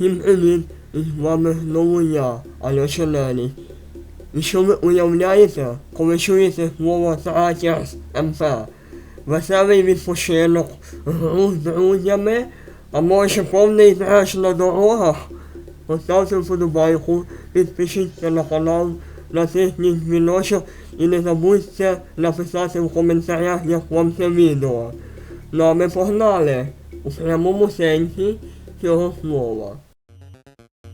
Всім привіт! І з вами знову я, Альоша Лелій. І що ви уявляєте, коли чуєте слово «Тратіс МП»? Веселий відпочинок, гру з друзями, а може повний треш на дорогах? Поставте вподобайку, підпишіться на канал, натисніть дзвіночок і не забудьте написати в коментарях, як вам це відео. Ну а ми погнали у прямому сенсі цього слова.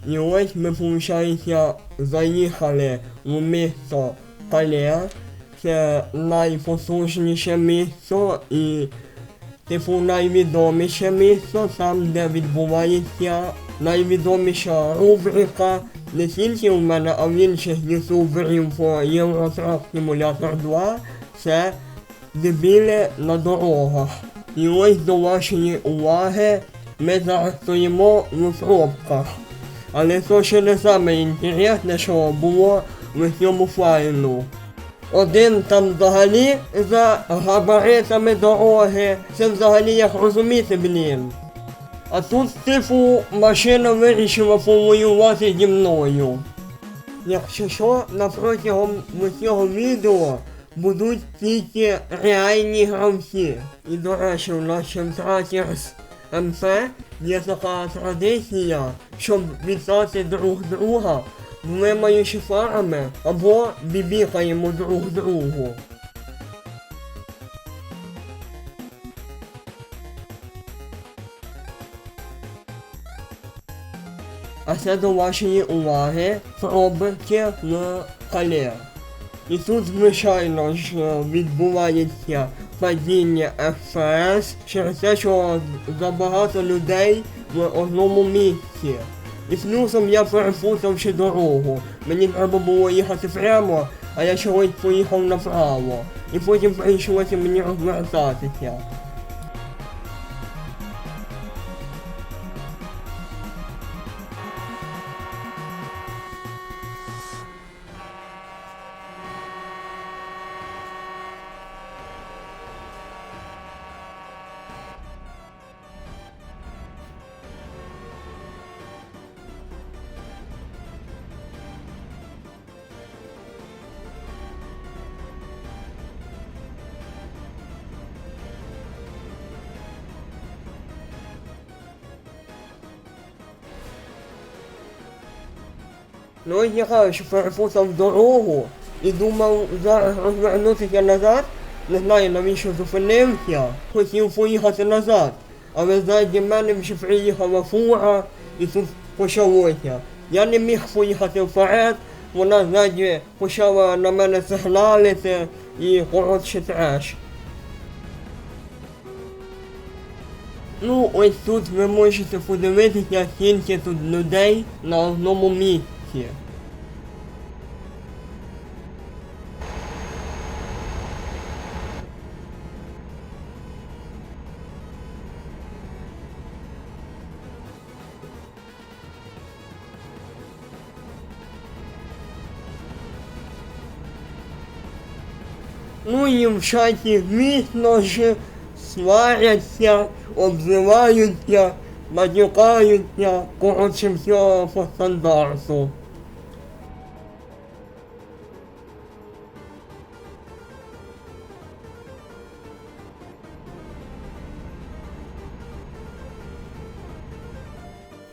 І ось ми, виходить, заїхали в місто Кале. Це найпотужніше місто і типу найвідоміше місто, там де відбувається найвідоміша рубрика не тільки в мене, а в інших ютуберів по Eurotrack Simulator 2. Це дебіли на дорогах. І ось до вашої уваги ми зараз стоїмо в пробках. Але то ще не саме інтересне, що було в цьому файлу. Один там взагалі за габаритами дороги. Це взагалі як розуміти, блін. А тут, типу, машина вирішила повоювати зі мною. Якщо що, на протягом цього відео будуть тільки реальні гравці. І до речі, в нас Чемтратірс МП є така традиція, щоб вітати друг друга, вимаючи фарами або бібікаємо друг другу. А це до вашої уваги пробки в кале. І тут, звичайно ж, відбувається падіння ФС через те, що забагато людей в одному місці. І плюсом я перепутав ще дорогу. Мені треба було їхати прямо, а я чогось поїхав направо. І потім прийшлося мені розвертатися. Ну я кажу, перепутав дорогу і думав зараз розвернутися назад. Не знаю навіщо зупинився. Хотів поїхати назад. Але ззаді мене вже приїхала фура і тут почалося. Я не міг поїхати вперед, вона ззаді почала на мене сигналити і коротше треш. Ну, ось тут ви можете подивитися, скільки тут людей на одному місці. Ну і в чаті міцно ж сваряться, обзиваються, матюкаються, коротше всього по стандарту.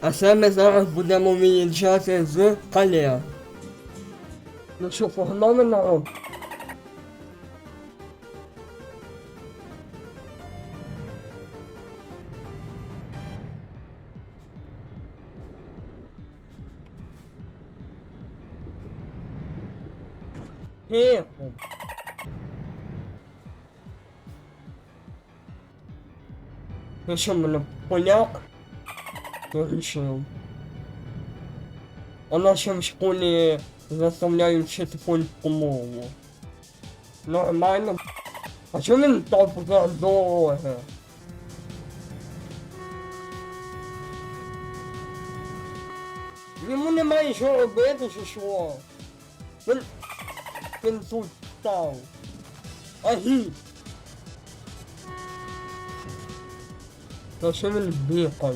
А це ми зараз будемо виїжджати з Кале. Ну що, погнали Тихо. Ну що, мене поляк? Вирішив. А нас ще в школі заставляють вчити польську мову. Нормально. А чому він за дороги? Йому немає що робити, чи що? Він... เป็นสุดเจ้าไอ้ฮีเราใช้มันเบียก่อน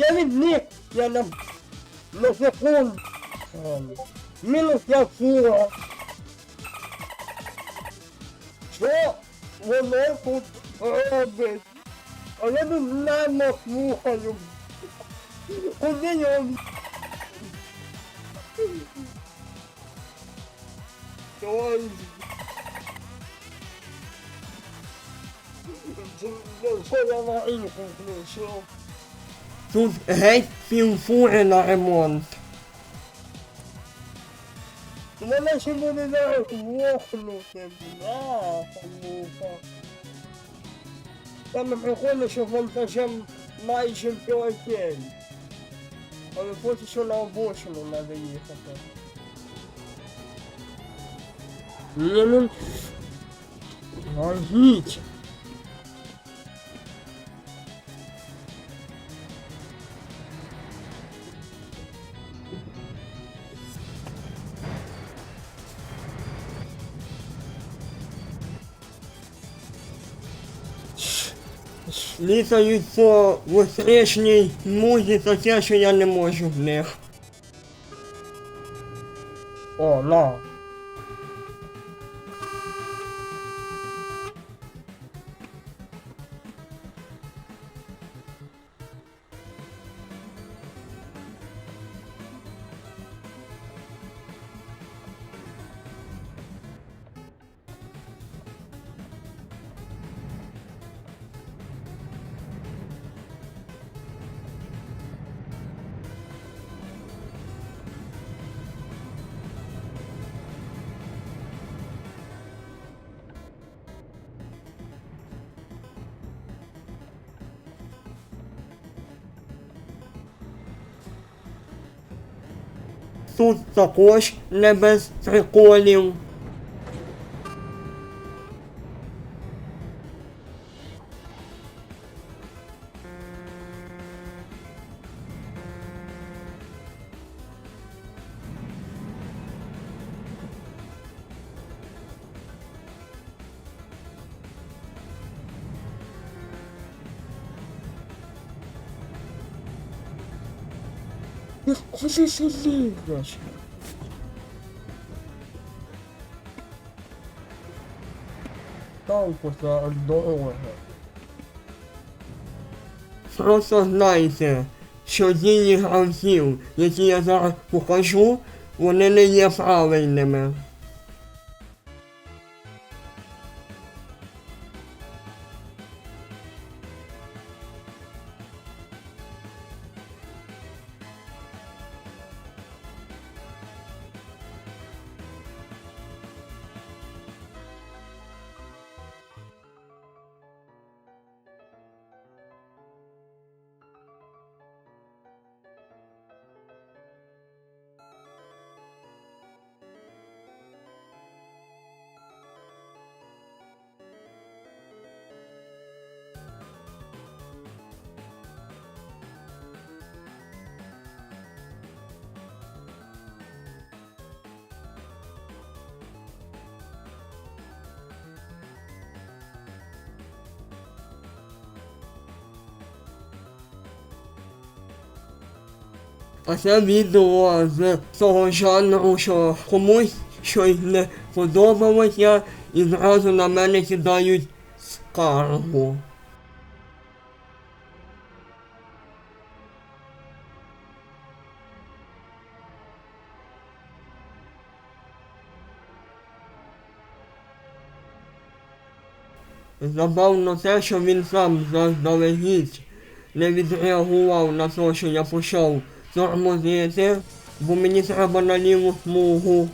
ยามินนิกยานำมันจะคูนมิลจะฟูอ่ะโชว์วันนี้คุณเออเบส А я не знаю, слухаю. Куди я? Ой. Що я на інку включив? Тут геть півфури на ремонт. Мене ще буде зараз вохнути, бляха, муха. Там приходить, що вантажем майже пілотень. Але поки що на обочину треба їхати. Ні, ну... Літають по воскрешній музі таке, що я не можу в них. О, на. Тут також не без приколів. Як куди сюди йдеш? Там куди дорога. Просто знайте, що дії гравців, які я зараз покажу, вони не є правильними. А це відео з того жанру, що комусь щось не подобалося і зразу на мене кидають скаргу. Забавно те, що він сам заздалегідь не відреагував на те, що я почав тормозити, бо мені треба на ліву смугу.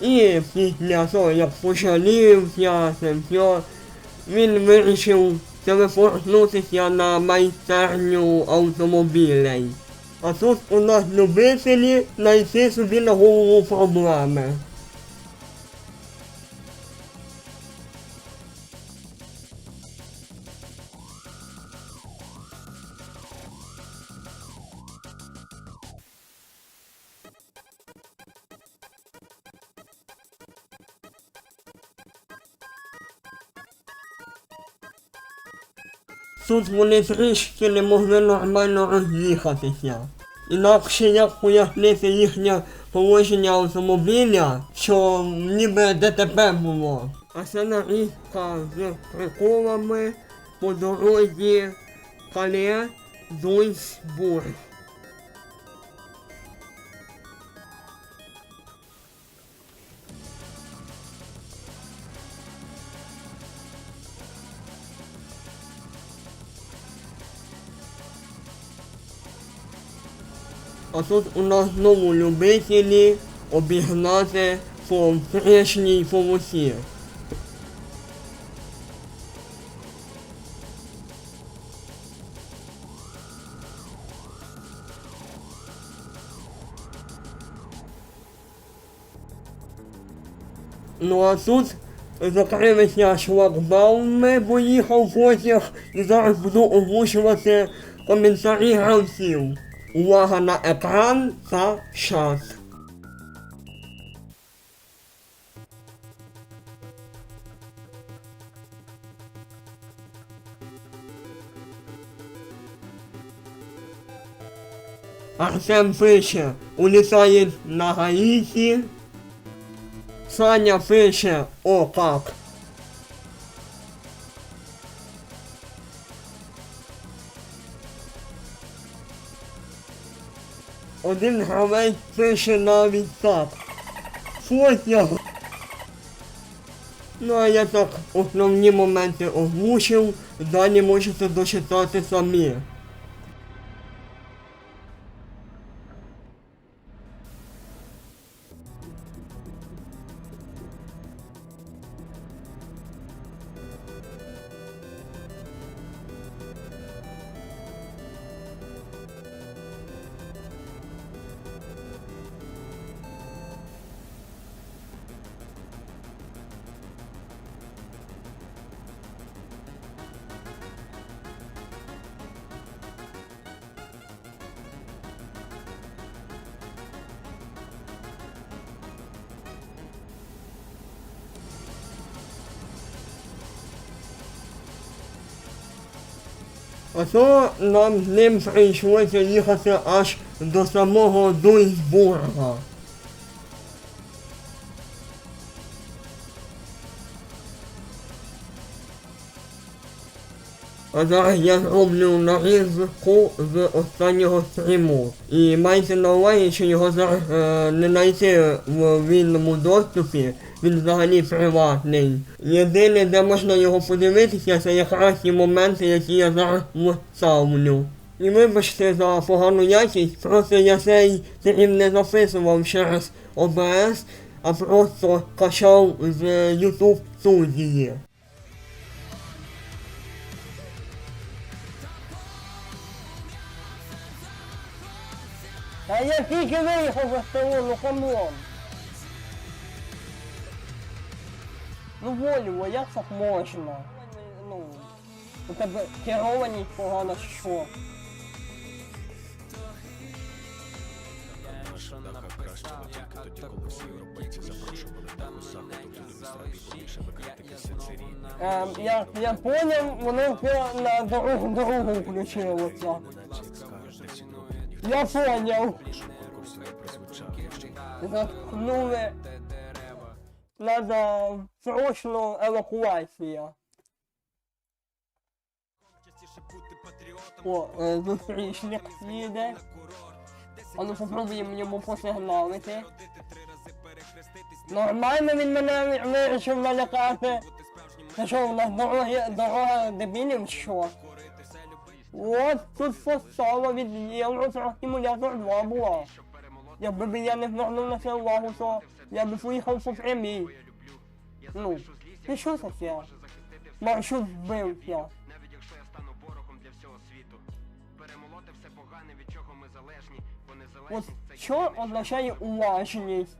І після того, як пожалівся, це все, він вирішив телепортнутися на майстерню автомобілей. А тут у нас любителі знайти собі на голову проблеми. Тут вони трішки не могли нормально роз'їхатися. Інакше як пояснити їхнє положення автомобіля, що ніби ДТП було. А це нарізка з приколами по дорозі Кале Дуйсбург. А тут у нас знову любителі обігнати по прежній полосі. Ну а тут закрилися шлагбауми, бо їхав потяг, і зараз буду озвучувати коментарі гравців. Увага на екран та час. Артем пише, улітає на Гаїті. Саня пише, о как. Один гравець пише навіть так. Потяг. Ну а я так основні моменти озвучив, далі можете дочитати самі. А то нам з ним прийшлося їхати аж до самого Дуйсбурга. А зараз я зроблю нарізку з останнього стріму. І майте на увазі, що його зараз е, не знайти в вільному доступі, він взагалі приватний. Єдине, де можна його подивитися, це якраз ті моменти, які я зараз вставлю. І вибачте за погану якість, просто я цей стрім не записував через ОБС, а просто качав з YouTube студії. А я тільки виїхав за столу, ну камон. Ну Вольво, як так можна? Ну, у тебе керованість погана чи що? Даха краща тільки тоді, коли всі європейці запрошували до заходу туди більше викритися цирі. Я, я поняв, воно вже на дорогу дорогу включилося. Я поняв. Заткнули. Надо срочно евакуація. О, зустрічник їде. А ну попробуємо йому посигналити. Нормально він мене вирішив налякати. Це що, у нас дороги, дорога дебілів що? От, тут постава від Євросимулятор 2 була. Якби я не звернув на це увагу, то я б поїхав по прямій. Ну, і що таке? Маршрут збився. Навіть якщо я стану ворогом для всього світу. Перемолоти все погане, від чого ми залежні, бо От незалежність це що означає уважність?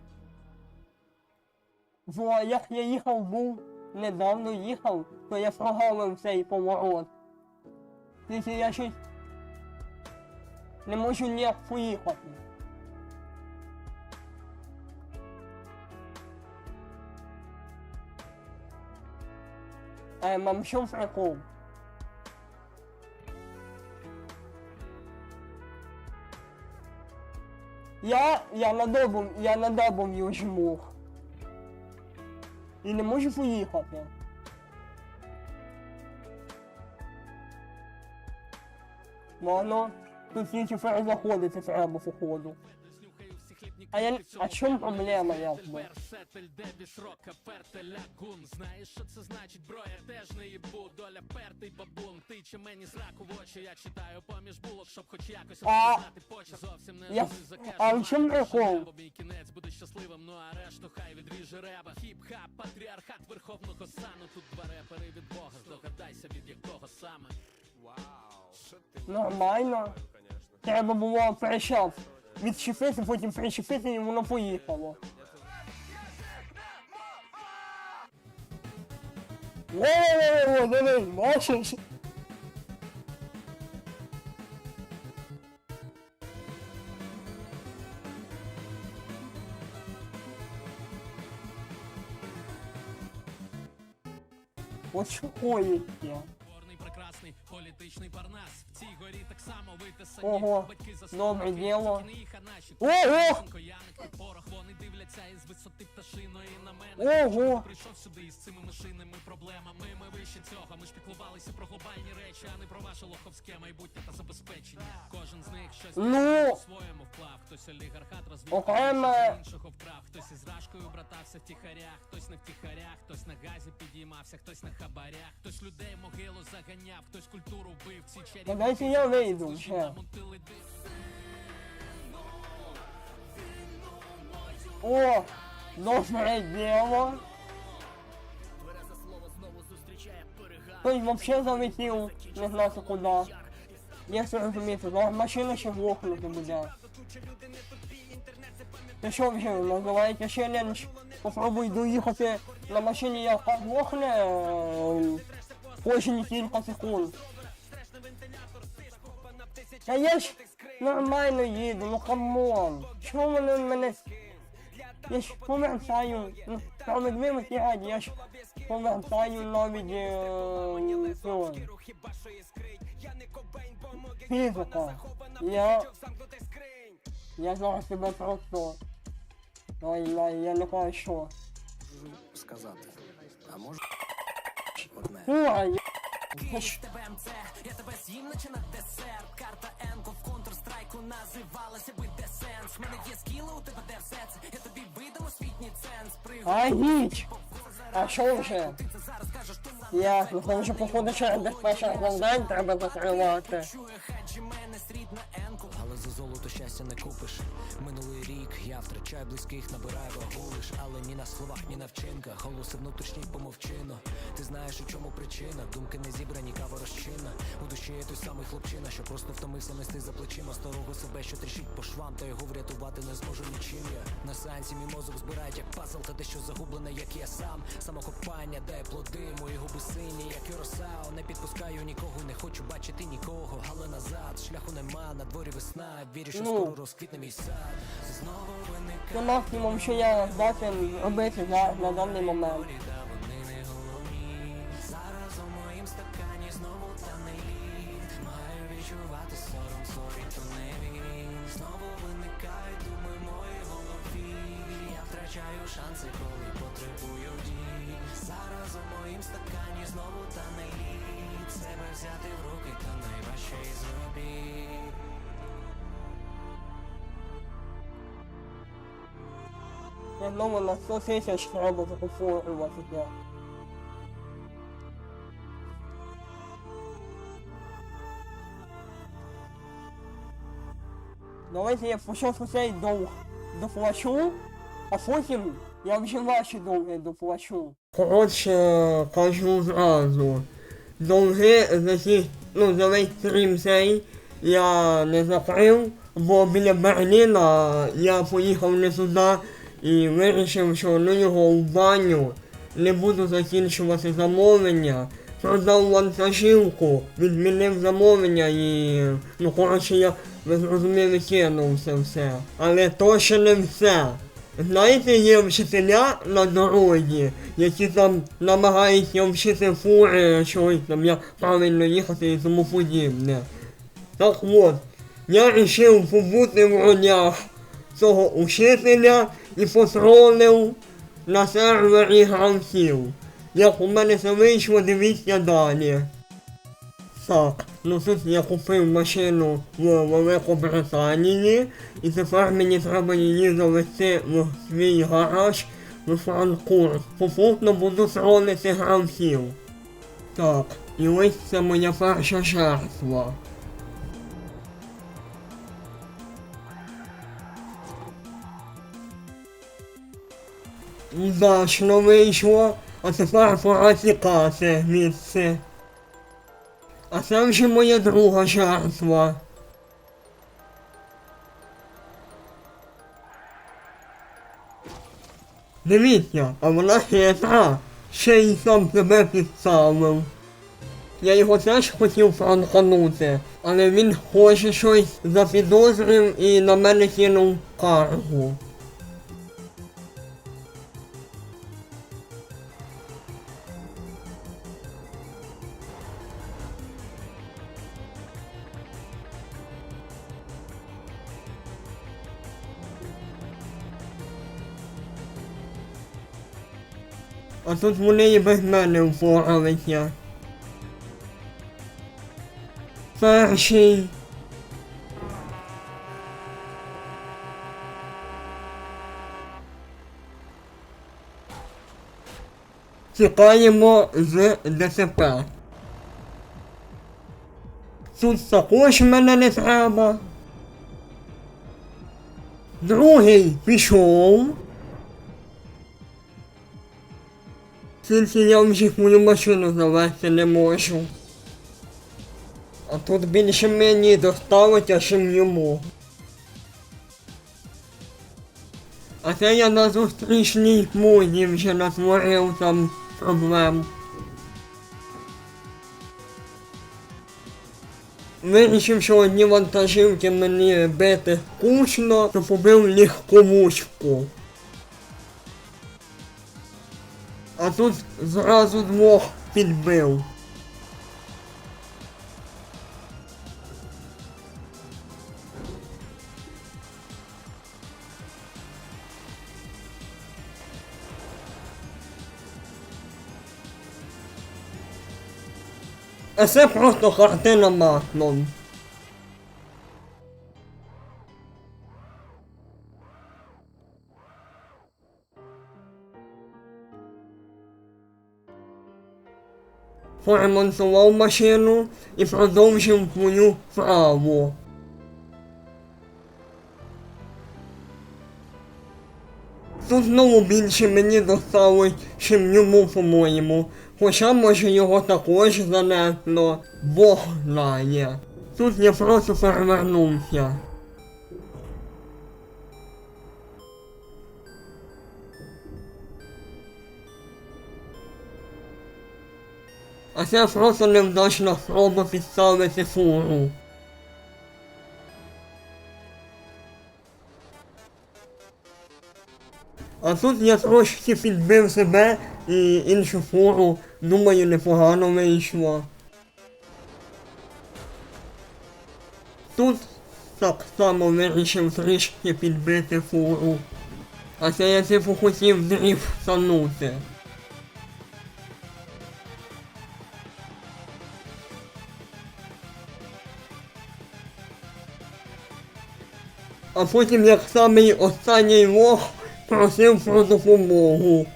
Бо як я їхав був, недавно їхав, то я прогавив цей поворот. Тільки я щось не можу ніяк поїхати. е, мамчу прикол. Я, я на добу, я на добу в'їжджу. І не можу поїхати. Ну, Ладно, ну, тут тільки. А я, а чому проблема якби? Персетель, Девіс, Рока, Фертель, Лагун. Знаєш, що це значить, бро, я теж не їбу Доля пертий бабун, тиче мені зраку в очі Я читаю поміж булок, щоб хоч якось А, розпізнати почерк Зовсім не я- за кеш а в чому прикол? Бо мій кінець буде щасливим, ну а решту хай відріже реба Хіп-хап, патріархат верховного сану Тут два репери від Бога, здогадайся від якого саме Вау. Нормально. Треба було перещав. Відчепити, потім причепити і воно поїхало. Во-во-во, дивись, бачиш? От що ходить я. Горний прекрасний Політичний парнас В цій горі так само витисані Ого, Батьки за добре діло. Книга наші і порох, вони дивляться із висоти пташиної на мене. Ого! Прийшов сюди із цими машинними проблемами. Ми вище цього. Ми ж піклувалися про глобальні речі, а не про ваше лоховське майбутнє та забезпечення. Кожен з них щось Ну! по-своєму вклав. Хтось олігархат розвів, іншого вкрав. Хтось із рашкою братався в тихарях, хтось не в тихарях, хтось на газі підіймався, хтось на хабарях, хтось людей могилу заганяв, хтось культуру чарі дайте я вийду вже. О, добре діло. Хтось вообще залетів, не знати куди. Я все розуміти, зараз машина ще глохнути буде. Ти що вже називаєте челендж? Попробуй доїхати на машині, яка глохне кожні кілька секунд. Та я ж нормально їду, ну камон. Чому вони мене я ж повертаю, ну, там дві тягаді, я ж повертаю навіть е, цього. Фізика. Я, я зараз тебе просто, ой, я не що. сказати. А може одне. Ой, я тебе МЦ, я тебе з'їм наче на десерт. Карта Енко в Counter-Strike називалася би Десенс Мене є скіли, у тебе де все це. Я тобі видам освітній ценз. Пригод а що вже? Я, ну там вже походу через безпечних завдань треба закривати. чує хаджі мене сріб на Енку щастя не купиш. Минулий рік я втрачаю близьких, набираю вагу лиш, але ні на словах, ні на вчинках. Голоси внутрішній помовчино. Ти знаєш, у чому причина? Думки не зібрані, кава розчинна. У душі є той самий хлопчина, що просто втомився нести за плечима старого себе, що тріщить по швам, та його врятувати не зможу нічим я. На сеансі мій мозок збирають як пазл, та дещо загублене, як я сам. Самокопання дає плоди, мої губи сині, як і росао. Не підпускаю нікого, не хочу бачити нікого. Але назад, шляху нема, на дворі весна. Вірю, що Ну. виникає. Це максимум, що я здатен робити зараз на даний момент. Та не лід. Не. Втрачаю шанси, коли потребую дій. Зараз у моїм стакані знову тане лід. Себе взяти в руки, то найважче із робіт. Думаю, на 100 тисяч треба Давайте я спочатку цей долг доплачу, а потім я вже ваші долги доплачу. Коротше, кажу зразу. Долги за ті, ну, за весь стрім цей я не закрив, бо біля Берліна я поїхав не туди і вирішив, що ну його в баню, не буду закінчувати замовлення. Продав вантажівку, відмінив замовлення і ну коротше я ви зрозуміли це все. Але то ще не все. Знаєте, є вчителя на дорозі, які там намагаються вчити фури, чогось там, як правильно їхати і тому подібне. Так от, я вирішив побути в ролях цього учителя і потролив на сервері гравців. Як у мене це вийшло, дивіться далі. Так, ну тут я купив машину в Великобританії, і тепер мені треба її завести в свій гараж в Франкфурт. Попутно буду тролити гравців. Так, і ось це моя перша жертва. Удачно вийшло, а тепер пора тікати звідси. А це вже моя друга жертва. Дивіться, а вона хитра, ще й сам себе підставив. Я його теж хотів пранканути, але він хоче щось запідозрив і на мене кинув каргу. А тут вони і без мене впоралися. Перший. Тікаємо з ДТП. Тут також мене не треба. Другий пішов. Тільки я вже мою машину завести не можу. А тут більше мені доставить, а чим йому. А це я на зустрічній музі вже натворив там проблем. Вирішив, що одні вантажівки мені бити кучно, то побив легковушку. А тут зразу двох підбив. А це просто картина маслом. Поремонтував машину і продовжив мою справу. Тут знову більше мені доставить, чим йому, по-моєму. Хоча може його також занесло, Бог знає. Тут я просто перевернувся. А це просто невдачна спроба підставити фуру. А тут я трошки підбив себе і іншу фуру, думаю, непогано вийшло. Тут так само вирішив трішки підбити фуру. А це я типу хотів дріфтанути. А потім, як самий останній лох, просив про допомогу.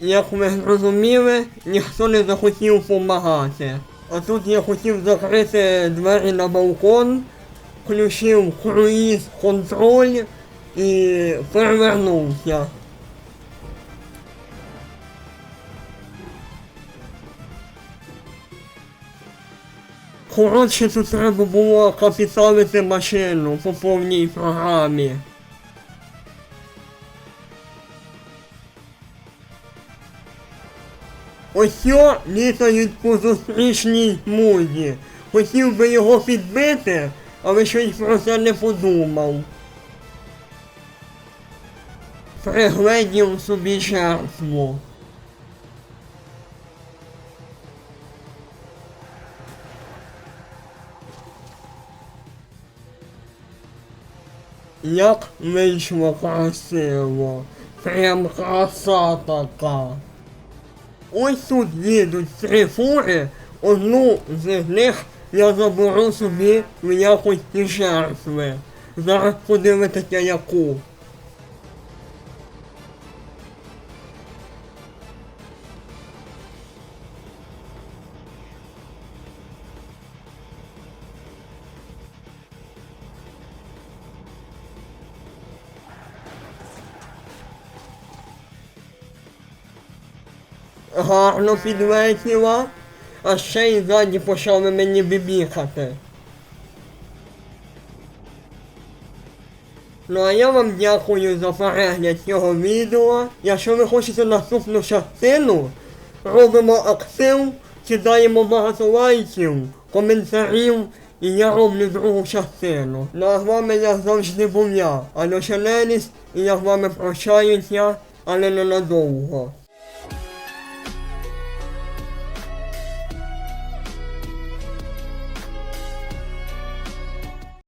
Як ви зрозуміли, ніхто не захотів допомагати. А тут я хотів закрити двері на балкон, включив круїз контроль і перевернувся. Коротше, тут треба було капіталити машину по повній програмі. Ось літають по зустрічній музі. Хотів би його підбити, але щось про це не подумав. Пригледів собі жертву. Як вийшло красиво. Прям краса така. Ось тут їдуть три фури, одну з них я заберу собі в якості жертви. Зараз подивитися яку. Гарно підлетіла, а ще й ззаді почали мені бібіхати. Ну а я вам дякую за перегляд цього відео. Якщо ви хочете наступну частину, робимо актив, кидаємо багато лайків, коментарів, і я роблю другу частину. Ну а з вами я завжди був я, Альоша Леліс, і я з вами прощаюся, але ненадовго.